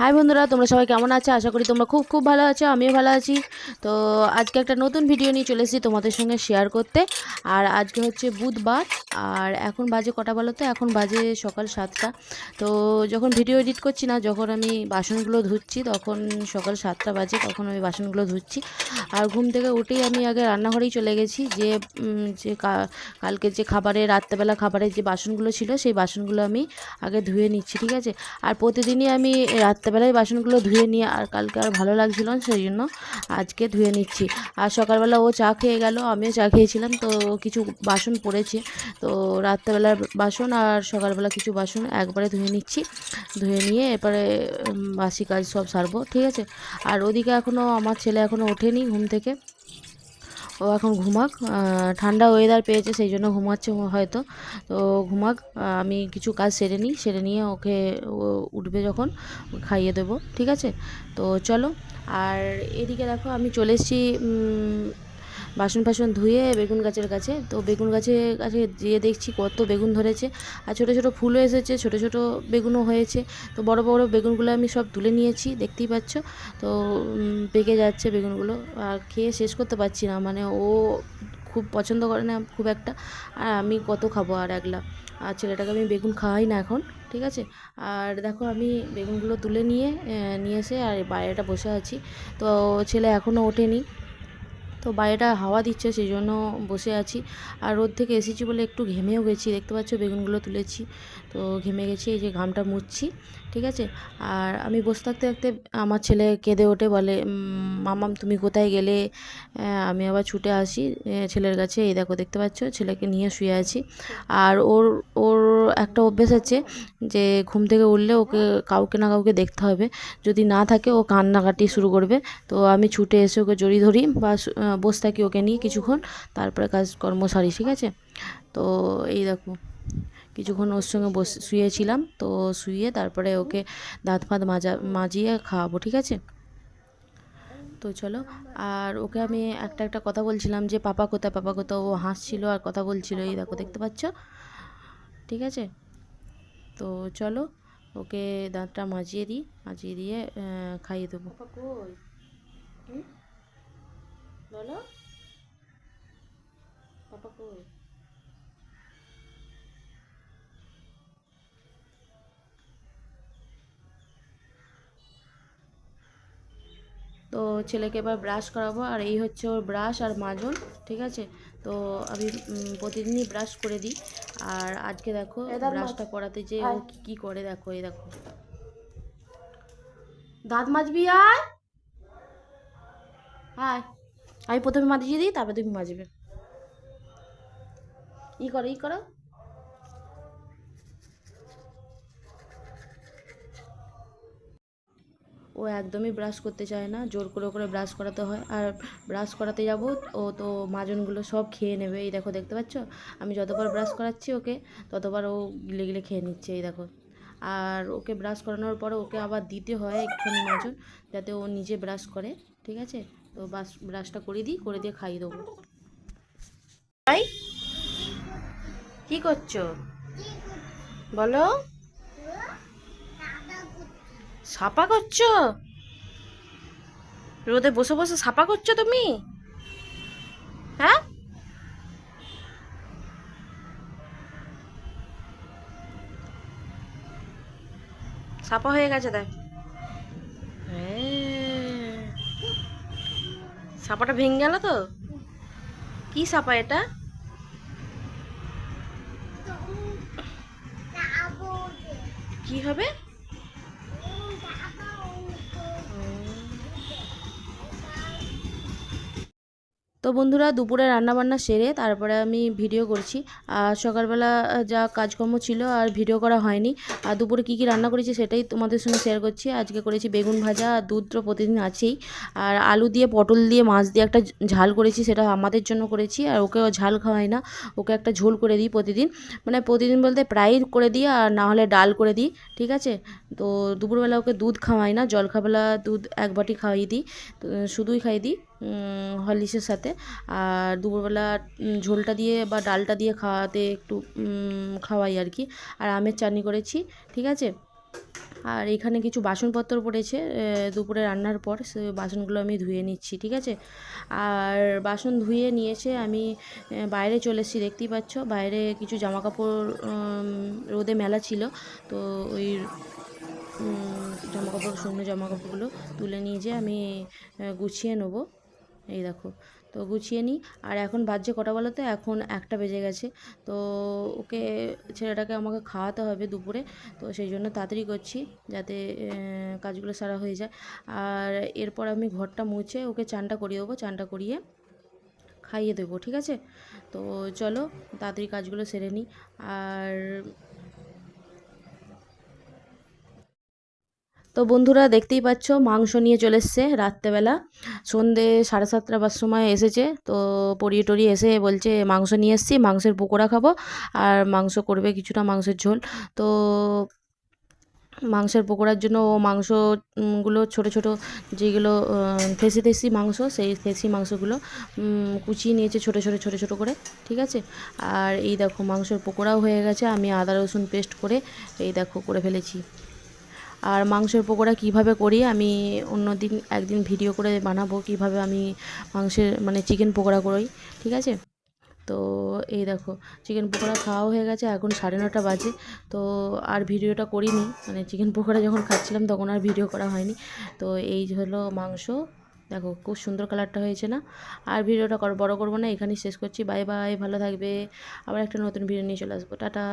High বন্ধুরা, তোমরা সবাই কেমন আছো? আশা করি তোমরা খুব খুব ভালো আছো, আমিও ভালো আছি। তো আজকে একটা নতুন ভিডিও নিয়ে চলে এসেছি তোমাদের সঙ্গে শেয়ার করতে। আর আজকে হচ্ছে বুধবার, আর এখন বাজে কটা বলো তো? এখন বাজে সকাল সাতটা। তো যখন ভিডিও এডিট করছি না, যখন আমি বাসনগুলো ধুচ্ছি, তখন সকাল সাতটা বাজে, তখন আমি বাসনগুলো ধুচ্ছি। আর ঘুম থেকে উঠেই আমি আগে রান্নাঘরেই চলে গেছি। যে যে কালকে যে খাবারে, রাত্রেবেলা খাবারের যে বাসনগুলো ছিল, সেই বাসনগুলো আমি আগে ধুয়ে নিচ্ছি, ঠিক আছে? আর প্রতিদিনই আমি রাত্রেবেলায় বাসনগুলো ধুয়ে নিয়ে আর কালকে আর ভালো লাগছিল না, সেই জন্য আজকে ধুয়ে নিচ্ছি। আর সকালবেলা ও চা খেয়ে গেল, আমিও চা খেয়েছিলাম, তো কিছু বাসন পড়েছে। তো রাত্রেবেলার বাসন আর সকালবেলা কিছু বাসন একবারে ধুয়ে নিচ্ছি। ধুয়ে নিয়ে এরপরে বাসি কাজ সব সারবো, ঠিক আছে? আর ওদিকে এখনও আমার ছেলে এখনও ওঠেনি ঘুম থেকে। ও এখন ঘুমাক ঠান্ডা ওয়েদার পেয়েছে, সেই জন্য ঘুমাচ্ছে হয়তো। তো ঘুমাক আমি কিছু কাজ সেরে নিই, সেরে নিয়ে ওকে উঠবে যখন, খাইয়ে দেবো, ঠিক আছে? তো চলো, আর এদিকে দেখো, আমি চলে এসেছি বাসন ফাসন ধুয়ে বেগুন গাছের কাছে, তো বেগুন গাছের কাছে গিয়ে দেখছি কত বেগুন ধরেছে। আর ছোটো ছোটো ফুলও এসেছে, ছোটো ছোটো বেগুনও হয়েছে। তো বড় বড় বেগুনগুলো আমি সব তুলে নিয়েছি, দেখতেই পাচ্ছ। তো পেকে যাচ্ছে বেগুনগুলো। আর খেয়ে শেষ করতে পারছি না মানে ও খুব পছন্দ করে না খুব একটা। আর আমি কত খাব আর একলা। আর ছেলেটাকে আমি বেগুন খাওয়াই না এখন, ঠিক আছে? আর দেখো আমি বেগুনগুলো তুলে নিয়ে নিয়ে এসে আর বাইরেটা বসে আছি। তো ছেলে এখনও ওঠেনি। তো বাইরেটা হাওয়া দিচ্ছে সেই জন্য বসে আছি। আর রোদ থেকে এসেছি বলে একটু ঘেমেও গেছি দেখতে পাচ্ছ বেগুনগুলো তুলেছি। তো ঘেমে গেছি এই যে ঘামটা মুছছি ঠিক আছে? আর আমি বসে থাকতে থাকতে আমার ছেলে কেঁদে ওঠে বলে "উম, মামাম তুমি কোথায় গেলে? আমি আবার ছুটে আসি ছেলের কাছে। এই দেখো দেখতে পাচ্ছ? ছেলেকে নিয়ে শুয়ে আছি। আর ওর ওর একটা অভ্যেস আছে যে ঘুম থেকে উঠলে ওকে কাউকে না কাউকে দেখতে হবে। যদি না থাকে ও কান্নাকাটি শুরু করবে। তো আমি ছুটে এসে ওকে জড়িয়ে ধরি বা বসে থাকি ওকে নিয়ে কিছুক্ষণ, তারপরে কাজকর্ম সারি, ঠিক আছে? তো এই দেখো, কিছুক্ষণ ওর সঙ্গে বসে, শুয়েছিলাম, তো শুয়ে তারপরে ওকে দাঁত ফাঁত মাজা, মাজিয়ে খাওয়াবো, ঠিক আছে? তো চলো, আর ওকে আমি একটা একটা কথা বলছিলাম যে, পাপা কোথায়? পাপা কোথাও ও হাসছিল আর কথা বলছিল, এই দেখো, দেখতে পাচ্ছ? ঠিক আছে? তো চলো, ওকে দাঁতটা মাজিয়ে দিই, মাজিয়ে দিয়ে খাইয়ে দেবো। বলো। পাপা কই? তো ছেলেকে এবার ব্রাশ করাবো আর এই হচ্ছে ওর ব্রাশ আর মাজন ঠিক আছে? তো আমি প্রতিদিনই ব্রাশ করে দিই। আর আজকে দেখো ব্রাশটা করাতে যে ও কি কি করে দেখো এই দেখো। দাঁত মাজবি আয়। আয়। আমি প্রথমে মাজিয়ে দিই, তারপর তুমি মাজবে ই করো ই করো। ও একদমই ব্রাশ করতে চায় না, জোর করে করে ব্রাশ করাতে হয়। আর ব্রাশ করাতে যাব, ও তো মাজনগুলো সব খেয়ে নেবে, এই দেখো দেখতে পাচ্ছ? আমি যতবার ব্রাশ করাচ্ছি ওকে, ততবার ও গিলে গিলে খেয়ে নিচ্ছে, এই দেখো। আর ওকে ব্রাশ করানোর পরে ওকে আবার দিতে হয় একটুখানি মাজন যাতে ও নিজে ব্রাশ করে। ঠিক আছে? তো বাস ব্রাশটা করে দিই, করে দিয়ে খাইয়ে দেবো। ভাই? কি করছ? বলো। সাপা করছ? রোদে বসে বসে সাপা করছ তুমি? হ্যাঁ? সাপা হয়ে গেছে দেখ। সাপাটা ভেঙে গেল তো? কি সাপা এটা? কি হবে? তো বন্ধুরা দুপুরে রান্নাবান্না সেরে তারপরে আমি ভিডিও করছি। আর সকালবেলা যা কাজকর্ম ছিল আর ভিডিও করা হয়নি। আর দুপুরে কী কী রান্না করেছি সেটাই তোমাদের সঙ্গে শেয়ার করছি। আজকে করেছি বেগুন ভাজা, আর দুধ তো প্রতিদিন আছেই। আর আলু দিয়ে, পটল দিয়ে, মাছ দিয়ে একটা ঝাল করেছি, সেটা আমাদের জন্য করেছি। আর ওকে ও ঝাল খাওয়াই না, ওকে একটা ঝোল করে দিই প্রতিদিন। মানে প্রতিদিন বলতে প্রায়ই করে দিই, আর না হলে ডাল করে দিই, ঠিক আছে? তো দুপুরবেলা ওকে দুধ খাওয়াই না, জলখাবেলা দুধ এক বাটি খাওয়াই দিই। শুধুই খাইয়ে দিই। হরলিক্সের সাথে। আর দুপুরবেলা ঝোলটা দিয়ে বা ডালটা দিয়ে খাওয়াতে একটু খাওয়াই আর কি। আর আমের চাটনি করেছি, ঠিক আছে? আর এখানে কিছু বাসনপত্র পড়েছে দুপুরে রান্নার পর সে বাসনগুলো আমি ধুয়ে নিচ্ছি, ঠিক আছে? আর বাসন ধুয়ে নিয়েছে আমি বাইরে চলে এসেছি, দেখতেই পাচ্ছ? বাইরে কিছু জামা কাপড় রোদে মেলা ছিল, তো ওই জামা কাপড় শুকনো জামা কাপড়গুলো তুলে নিয়ে যেয়ে আমি গুছিয়ে নেব। এই দেখো। তো গুছিয়ে নিই। আর এখন বাজছে কটা বলো তো? এখন একটা বেজে গেছে। তো ওকে, ছেলেটাকে আমাকে খাওয়াতে হবে দুপুরে। তো সেই জন্য তাড়াতাড়ি করছি যাতে কাজগুলো সারা হয়ে যায়। আর এরপর আমি ঘরটা মুছে ওকে চানটা করিয়ে দেবো। চানটা করিয়ে খাইয়ে দেবো, ঠিক আছে? তো চলো, তাড়াতাড়ি কাজগুলো সেরে নিই। আর তো বন্ধুরা দেখতেই পাচ্ছ, মাংস নিয়ে চলে এসছে রাত্রেবেলা। সন্ধে সাড়ে সাতটা বার সময় এসেছে, তো পরিয়ে টরিয়ে এসে বলছে, মাংস নিয়ে এসছি, মাংসের পকোড়া খাব, আর মাংস করবে কিছুটা মাংসের ঝোল। তো মাংসের পকোড়ার জন্য ও মাংসগুলো ছোট ছোট যেগুলো ফেসি ফেসি মাংস, সেই ফেসি মাংসগুলো কুচিয়ে নিয়েছে ছোট ছোট ছোট ছোট করে, ঠিক আছে? আর এই দেখো মাংসের পকোড়াও হয়ে গেছে, আমি আদা রসুন পেস্ট করে এই দেখো করে ফেলেছি। আর মাংসের পকোড়া কীভাবে করি, আমি অন্য দিন একদিন ভিডিও করে বানাবো কীভাবে আমি মাংসের মানে চিকেন পকোড়া করি, ঠিক আছে? তো এই দেখো চিকেন পকোড়া খাওয়া হয়ে গেছে, এখন সাড়ে নটা বাজে, তো আর ভিডিওটা করিনি মানে চিকেন পকোড়া যখন খাচ্ছিলাম তখন আর ভিডিও করা হয়নি, তো এই হলো মাংস, দেখো খুব সুন্দর কালারটা হয়েছে না? আর ভিডিওটা বড় করব না, এখানেই শেষ করছি বাই বাই ভালো থাকবে, আবার একটা নতুন ভিডিও নিয়ে চলে আসব, টাটা।